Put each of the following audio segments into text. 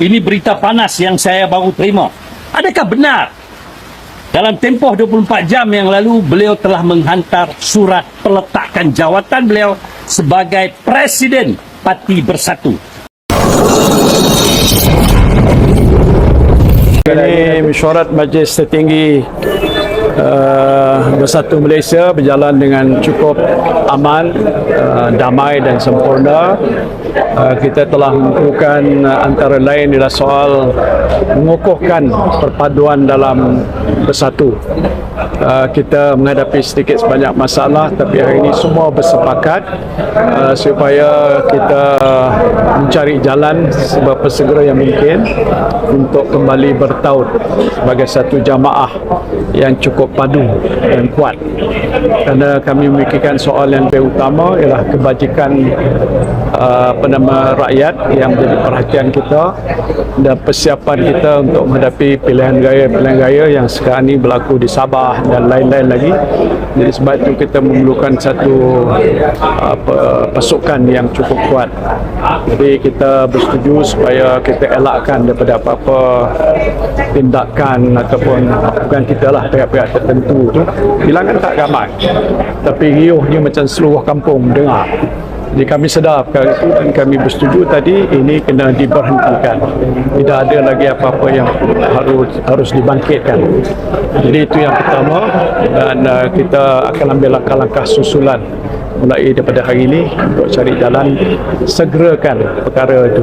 ini berita panas yang saya baru terima. Adakah benar dalam tempoh 24 jam yang lalu beliau telah menghantar surat peletakan jawatan beliau sebagai Presiden Parti Bersatu. Ini mesyuarat Majlis Tertinggi uh, Bersatu Malaysia berjalan dengan cukup aman, uh, damai dan sempurna. Uh, kita telah mengukuhkan uh, antara lain adalah soal mengukuhkan perpaduan dalam bersatu. Uh, kita menghadapi sedikit sebanyak masalah tapi hari ini semua bersepakat uh, supaya kita mencari jalan seberapa segera yang mungkin untuk kembali bertaut sebagai satu jamaah yang cukup padu dan kuat. Kerana kami memikirkan soal yang lebih utama ialah kebajikan uh, apa nama rakyat yang menjadi perhatian kita dan persiapan kita untuk menghadapi pilihan raya-pilihan raya yang sekarang ini berlaku di Sabah dan lain-lain lagi. Jadi sebab itu kita memerlukan satu apa, pasukan yang cukup kuat. Jadi kita bersetuju supaya kita elakkan daripada apa-apa tindakan ataupun bukan kita lah pihak-pihak tertentu tu. Bilangan tak ramai tapi riuhnya macam seluruh kampung dengar jadi kami sedar perkara itu dan kami bersetuju tadi ini kena diberhentikan. Tidak ada lagi apa-apa yang harus harus dibangkitkan. Jadi itu yang pertama dan uh, kita akan ambil langkah-langkah susulan mulai daripada hari ini untuk cari jalan segerakan perkara itu.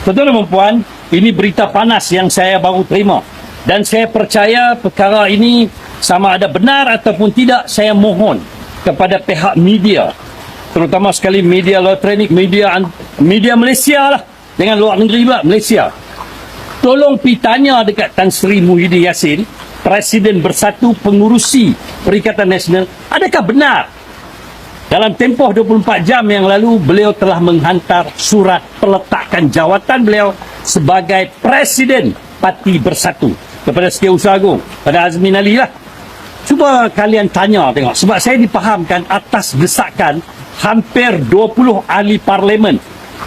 Tuan-tuan dan puan, ini berita panas yang saya baru terima. Dan saya percaya perkara ini sama ada benar ataupun tidak, saya mohon kepada pihak media terutama sekali media elektronik, media media Malaysia lah dengan luar negeri pula Malaysia. Tolong pi tanya dekat Tan Sri Muhyiddin Yassin, Presiden Bersatu Pengurusi Perikatan Nasional, adakah benar dalam tempoh 24 jam yang lalu beliau telah menghantar surat peletakan jawatan beliau sebagai Presiden Parti Bersatu kepada Setiausaha Agung, pada Azmin Ali lah. Cuba kalian tanya tengok sebab saya dipahamkan atas desakan hampir 20 ahli parlimen.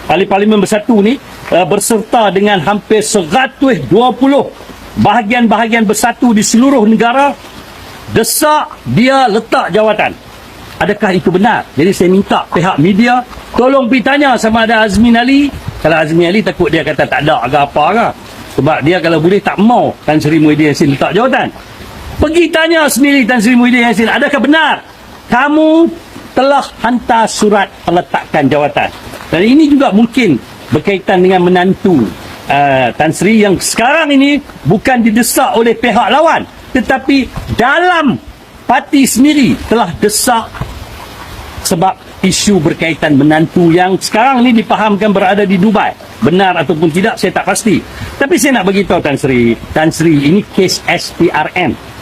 Ahli parlimen bersatu ni uh, berserta dengan hampir 120 bahagian-bahagian bersatu di seluruh negara desak dia letak jawatan. Adakah itu benar? Jadi saya minta pihak media tolong pergi tanya sama ada Azmin Ali. Kalau Azmin Ali takut dia kata tak ada ke apa ke. Sebab dia kalau boleh tak mau Tan Sri Muhyiddin Yassin letak jawatan. Pergi tanya sendiri Tan Sri Muhyiddin Yassin, adakah benar kamu telah hantar surat peletakan jawatan. Dan ini juga mungkin berkaitan dengan menantu uh, Tan Sri yang sekarang ini bukan didesak oleh pihak lawan tetapi dalam parti sendiri telah desak sebab isu berkaitan menantu yang sekarang ini dipahamkan berada di Dubai. Benar ataupun tidak saya tak pasti. Tapi saya nak beritahu Tan Sri, Tan Sri ini kes SPRM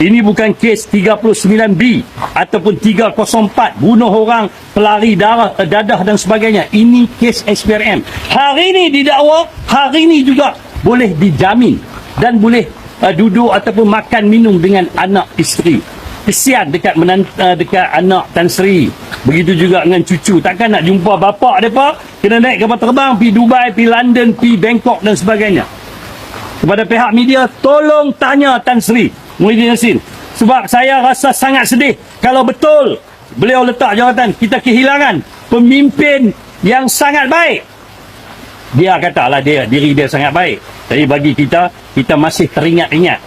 ini bukan kes 39B ataupun 304 bunuh orang, pelari darah, eh, dadah dan sebagainya. Ini kes SPRM. Hari ini didakwa, hari ini juga boleh dijamin dan boleh uh, duduk ataupun makan minum dengan anak isteri. Kesian dekat menant, uh, dekat anak Tan Sri. Begitu juga dengan cucu. Takkan nak jumpa bapak depa kena naik kapal terbang pergi Dubai, pergi London, pergi Bangkok dan sebagainya. Kepada pihak media, tolong tanya Tan Sri Muhyiddin Yassin. Sebab saya rasa sangat sedih kalau betul beliau letak jawatan kita kehilangan pemimpin yang sangat baik. Dia katalah dia diri dia sangat baik. Tapi bagi kita kita masih teringat-ingat.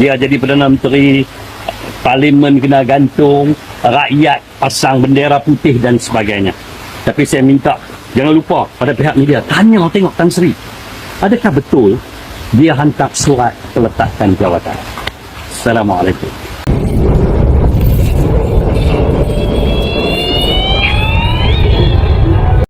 Dia jadi Perdana Menteri parlimen kena gantung, rakyat pasang bendera putih dan sebagainya. Tapi saya minta jangan lupa pada pihak media tanya tengok Tan Sri. Adakah betul dia hantar surat peletakan jawatan? 在那马里克。